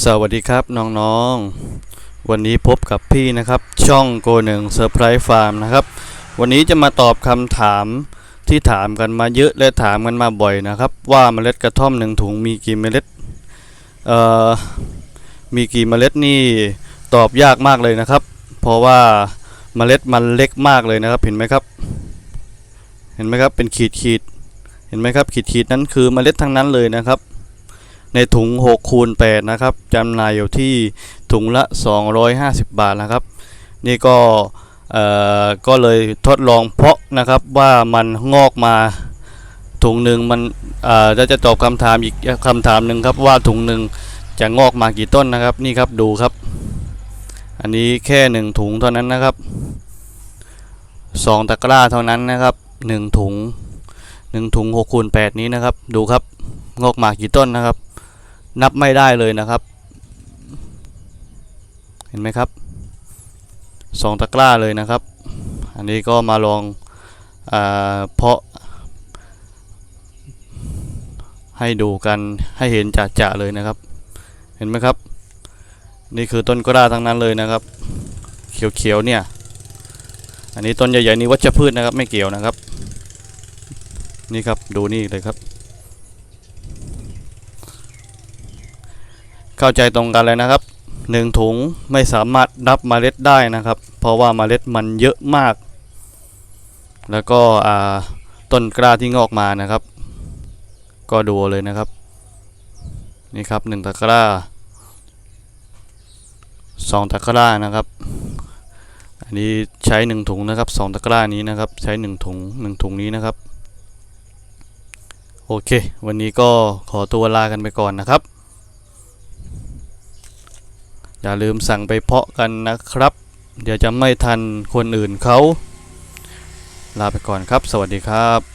สวัสดีครับน้องๆ วันนี้พบกับพี่นะครับ ช่องโกหนึ่งเซอร์ไพรส์ฟาร์มนะครับ วันนี้จะมาตอบคำถามที่ถามกันมาเยอะและถามกันมาบ่อยนะครับ ว่าเมล็ดกระท่อมหนึ่งถุงมีกี่เมล็ดเอ่อมีกี่เมล็ดนี่ตอบยากมากเลยนะครับ เพราะว่าเมล็ดมันเล็กมากเลยนะครับ เห็นไหมครับ เห็นไหมครับเป็นขีดขีดเห็นไหมครับขีดขีดนั้นคือเมล็ดทั้งนั้นเลยนะครับ ในถุง6คูณ8นะครับจำหน่ายอยู่ที่ถุงละ 250 บาทนะครับ นี่ก็เอ่อก็เลยทดลองเพาะนะครับว่ามันงอกมาถุงหนึ่งมันเอ่อจะจะตอบคำถามอีกคำถามหนึ่งครับว่าถุงหนึ่งจะงอกมากี่ต้นนะครับนี่ครับดูครับ อันนี้แค่หนึ่งถุงเท่านั้นนะครับสองตะกร้าเท่านั้นนะครับหนึ่งถุงหนึ่งถุง6คูณ8นี้นะครับ ดูครับงอกมากี่ต้นนะครับ นับไม่ได้เลยนะครับ เห็นไหมครับสองตะกร้าเลยนะครับ อันนี้ก็มาลองอเพาะ ให้ดูกันให้เห็นจัดจะเลยนะครับ เห็นไหมครับ นี่คือต้นกล้าทั้งนั้นเลยนะครับ เขียวๆเนี่ย อันนี้ต้นใหญ่ๆนี่วัชพืชนะครับ ไม่เกี่ยวนะครับ นี่ครับดูนี่เลยครับ เข้าใจตรงกันเลยนะครับหนึ่งถุงไม่สามารถนับเมล็ดได้นะครับ เพราะว่าเมล็ดมันเยอะมาก แล้วก็ต้นกล้าที่งอกมานะครับ ก็ดูเลยนะครับ นี่ครับหนึ่งตะกร้าสองตะกร้านะครับอันนี้ใช้หนึ่งถุงนะครับสองตะกร้านี้นะครับ ใช้หนึ่งถุงหนึ่งถุงนี้นะครับ โอเค วันนี้ก็ขอตัวลากันไปก่อนนะครับ อย่าลืมสั่งไปเพาะกันนะครับ เดี๋ยวจะไม่ทันคนอื่นเขา ลาไปก่อนครับ สวัสดีครับ